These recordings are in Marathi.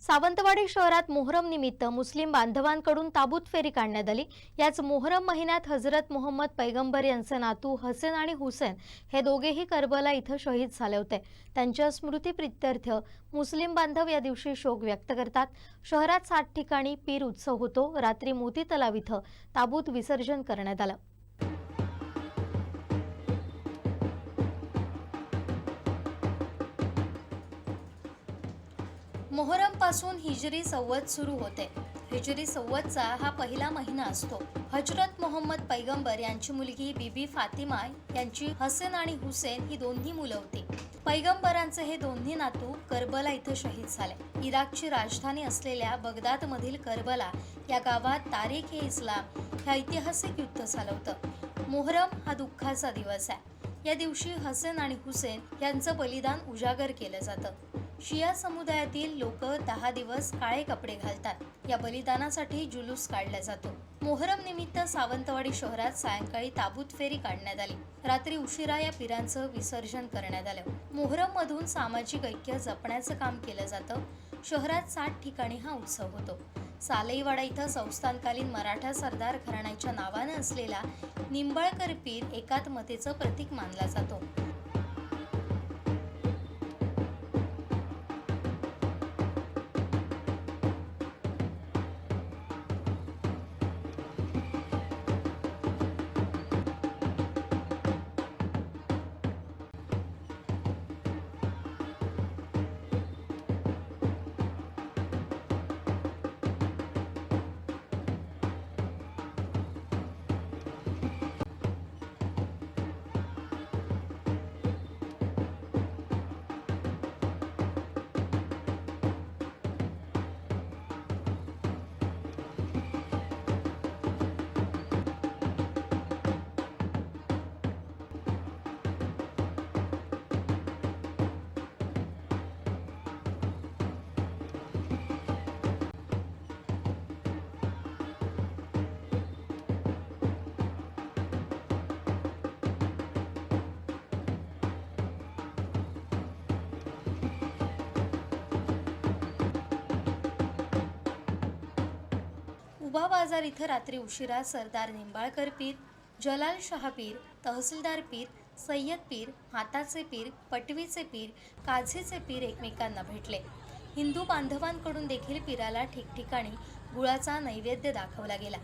सावंतवाडी शहरात मोहरम निमित्त मुस्लिम बांधवांकडून ताबूत फेरी काढण्यात आली. याच मोहरम महिन्यात हजरत मोहम्मद पैगंबर यांचे नातू हसेन आणि हुसेन हे दोघेही करबला इथं शहीद झाले होते. त्यांच्या स्मृतीप्रित्यर्थ मुस्लिम बांधव या दिवशी शोक व्यक्त करतात. शहरात सात ठिकाणी पीर उत्सव होतो. रात्री मोती तलाव इथं ताबूत विसर्जन करण्यात आलं. मोहरमपासून हिजरी सव्वद सुरू होते. हिजरी सव्वदचा हा पहिला महिना असतो. हजरत मोहम्मद पैगंबर यांची मुलगी बीबी फातिमा यांची हसेन आणि हुसेन ही दोन्ही मुलं होती. पैगंबरांचे हे दोन्ही नातू करबला इथं शहीद झाले. इराकची राजधानी असलेल्या बगदाद मधील करबला या गावात तारीख ए इस्लाम हे ऐतिहासिक युद्ध झालं होतं. मोहरम हा दुःखाचा दिवस आहे. या दिवशी हसेन आणि हुसेन यांचं बलिदान उजागर केलं जातं. शिया समुदायातील लोक दहा दिवस काळे कपडे घालतात. या बलिदानासाठी जुलूस काढला जातो. मोहरम निमित्त सावंतवाडी शहरात सायंकाळी ताबूत फेरी काढण्यात आली. रात्री उशिरा या पिरांचं विसर्जन करण्यात आलं. मोहरम मधून सामाजिक ऐक्य जपण्याचं काम केलं जातं. शहरात सात ठिकाणी हा उत्सव होतो. सालईवाडा इथं संस्थानकालीन मराठा सरदार घराण्याच्या नावानं असलेला निंबाळकर पीर एकात्मतेचं प्रतीक मानला जातो. उभा बाजार इथं रात्री उशिरा सरदार निंबाळकर पीर जलाल शहा पीर तहसीलदार पीर सय्यद पीर हाताचे पीर पटवीचे पीर काझेचे पीर एकमेकांना भेटले. हिंदू बांधवांकडून देखील पीराला ठिकठिकाणी गुळाचा नैवेद्य दाखवला गेला.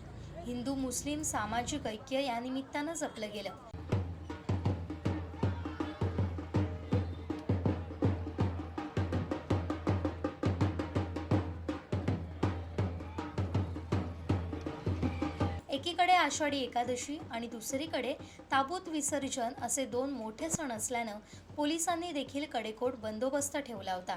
हिंदू मुस्लिम सामाजिक ऐक्य या निमित्तानं जपलं गेलं. एकीकडे आषाढी एकादशी आणि दुसरीकडे ताबूत विसर्जन असे दोन मोठे सण असल्यानं पोलिसांनी देखील कडेकोट बंदोबस्त ठेवला होता.